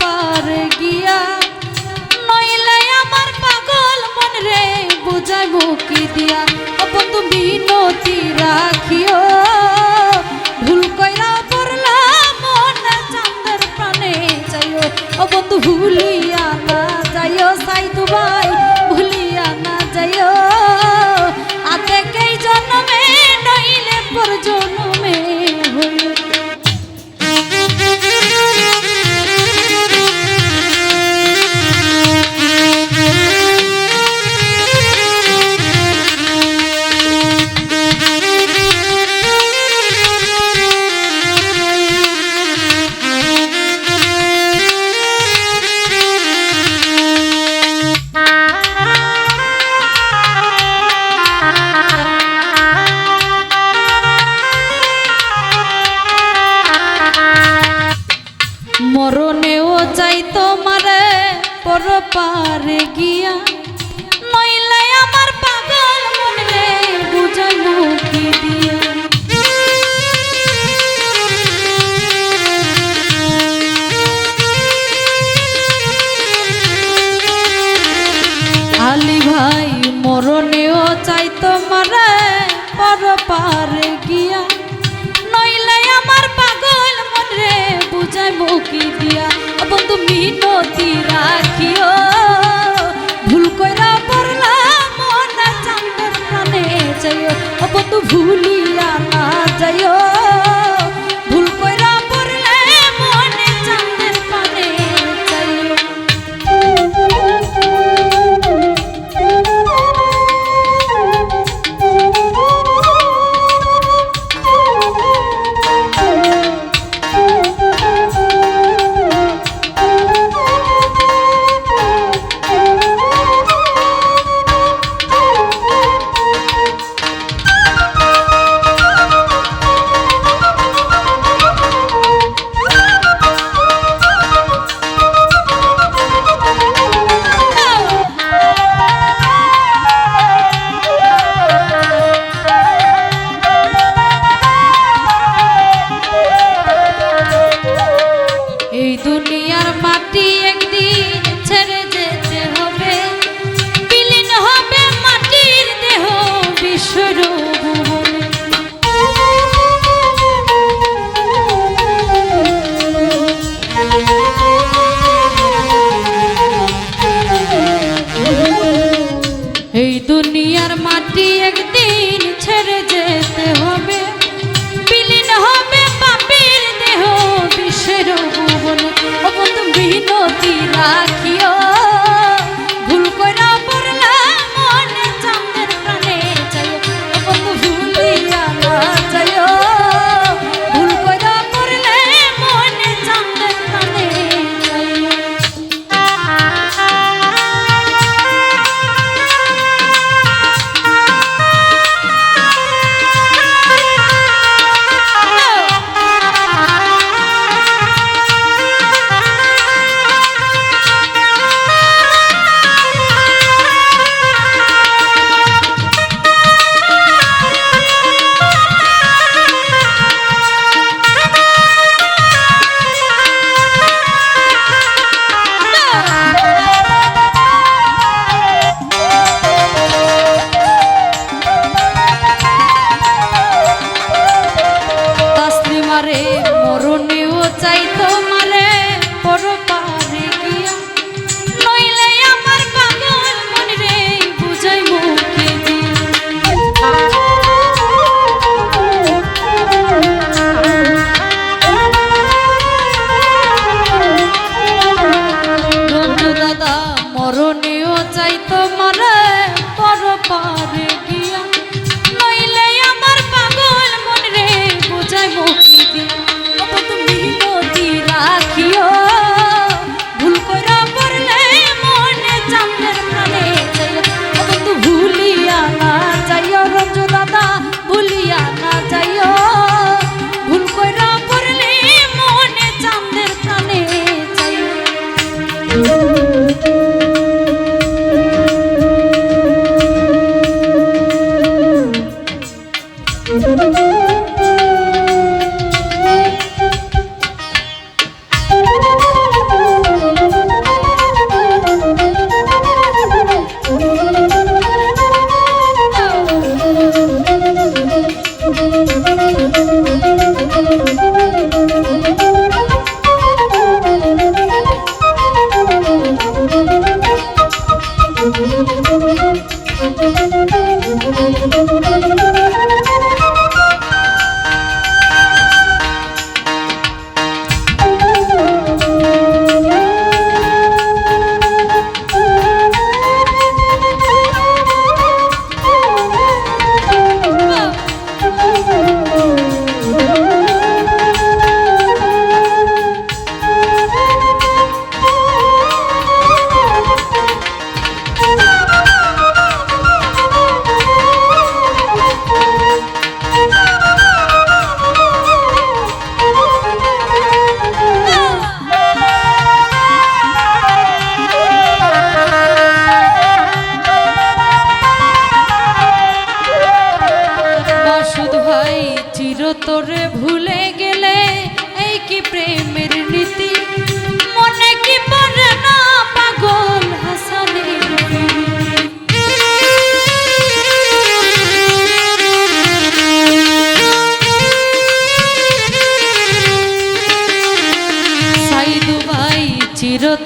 পর গিয়া, নইলে আমার পাগল মন রে বুঝাই মুখি দিয়া অপন তুমি নতি রাখিও। ভুল কইরা পড়লাম মন চান্দের প্রাণে চাইও বন্ধু ভুলিয়া মরণেও চাই তোমারে পর পারে গিয়া। নইলে মরণেও চাই তোমারে পর পারে মুখি দিয়া, বন্ধু মিনতি রাখিও। ভুল কইরা পড়লাম মন চান্দের প্রাণে যাইও। বন্ধু ভুলিয়া না যাইও। মরে মরণেও চাই তোমার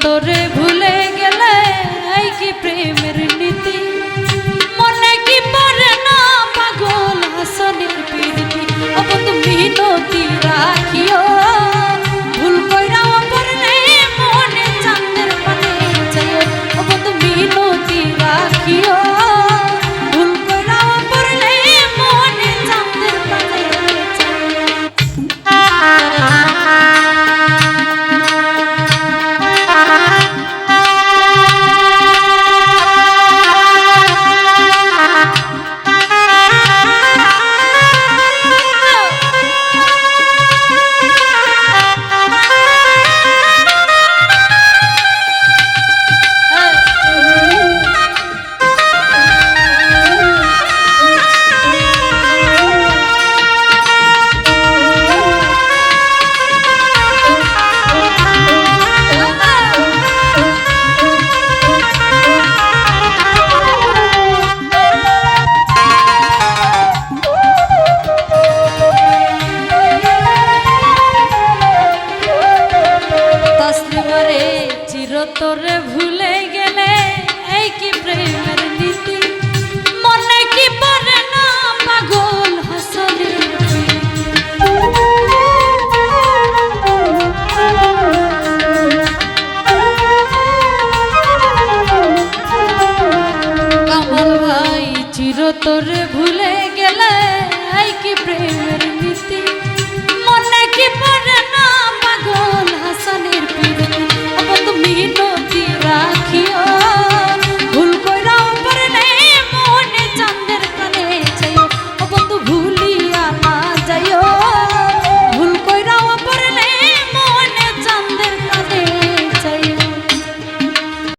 চিরতরে ভুলে গেলে এই কি প্রেমের নীতি? মনে কি পড়ে না পাগল হাসনের প্রীতি অব তুমি নদী কামাল ভাই চিরতরে ভুলে